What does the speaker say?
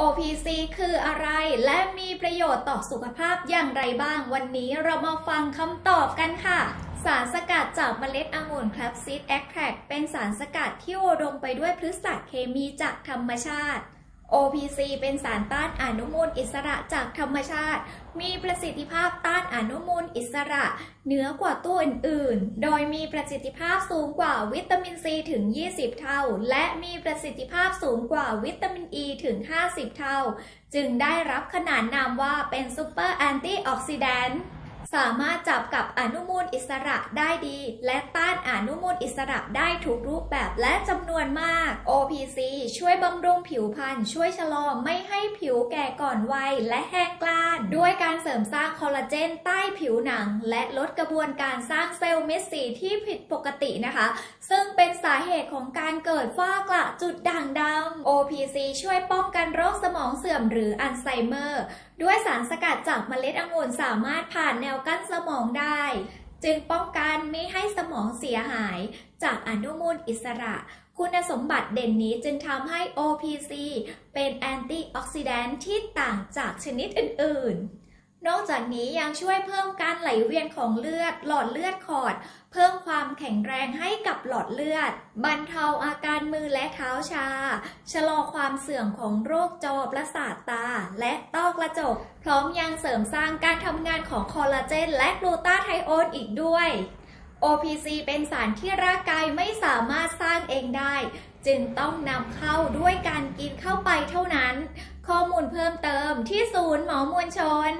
OPC คืออะไรและมีประโยชน์ต่อสุขภาพอย่างไรบ้าง วันนี้เรามาฟังคำตอบกันค่ะ สารสกัดจากเมล็ดองุ่นครับซีดแอคแทรเป็นสารสกัดที่อุดมไปด้วยพฤกษเคมีจากธรรมชาติ OPC เป็นสารต้านอนุมูลอิสระจากธรรมชาติ มีประสิทธิภาพต้านอนุมูลอิสระ เหนือกว่าตัวอื่นๆ โดยมีประสิทธิภาพสูงกว่าวิตามินซีถึง 20 เท่า และมีประสิทธิภาพสูงกว่าวิตามินอ e ีถึง 50 เท่า จึงได้รับขนานนามว่าเป็นซูเปอร์แอนตี้ออกซิแดนต์ สามารถจับกับอนุมูลอิสระได้ดี และต้านอนุมูลอิสระได้ทุกรูปแบบและจำนวนมาก OPC ช่วยบำรุงผิวพรรณช่วยชะลอไม่ให้ผิวแก่ก่อนวัยและแห้งกล้าน ด้วยการเสริมสร้างคอลลาเจนใต้ผิวหนัง และลดกระบวนการสร้างเซลล์เม็ดสีที่ผิดปกตินะคะ ซึ่งเป็นสาเหตุของการเกิดฝ้ากระจุดด่างดำ OPC ช่วยป้องกันโรคสมองเสื่อมหรืออัลไซเมอร์ ด้วยสารสกัดจากเมล็ดองุ่นสามารถผ่านแนวกั้นสมองได้ จึงป้องกันไม่ให้สมองเสียหาย จากอนุมูลอิสระ คุณสมบัติเด่นนี้จึงทำให้ OPC เป็นแอนตี้ออกซิแดนต์ที่ต่างจากชนิดอื่น ๆ นอกจากนี้ยังช่วยเพิ่มการไหลเวียนของเลือด หลอดเลือดขอด เพิ่มความแข็งแรงให้กับหลอดเลือด บรรเทาอาการมือและเท้าชา ชะลอความเสื่อมของโรคจอประสาทตา และต้อกระจก พร้อมยังเสริมสร้างการทำงานของคอลลาเจน และกลูตาไทโอนอีกด้วย OPC เป็นสารที่ร่างกายไม่สามารถสร้างเองได้ จึงต้องนำเข้าด้วยการกินเข้าไปเท่านั้น ข้อมูลเพิ่มเติมที่ศูนย์หมอมวลชน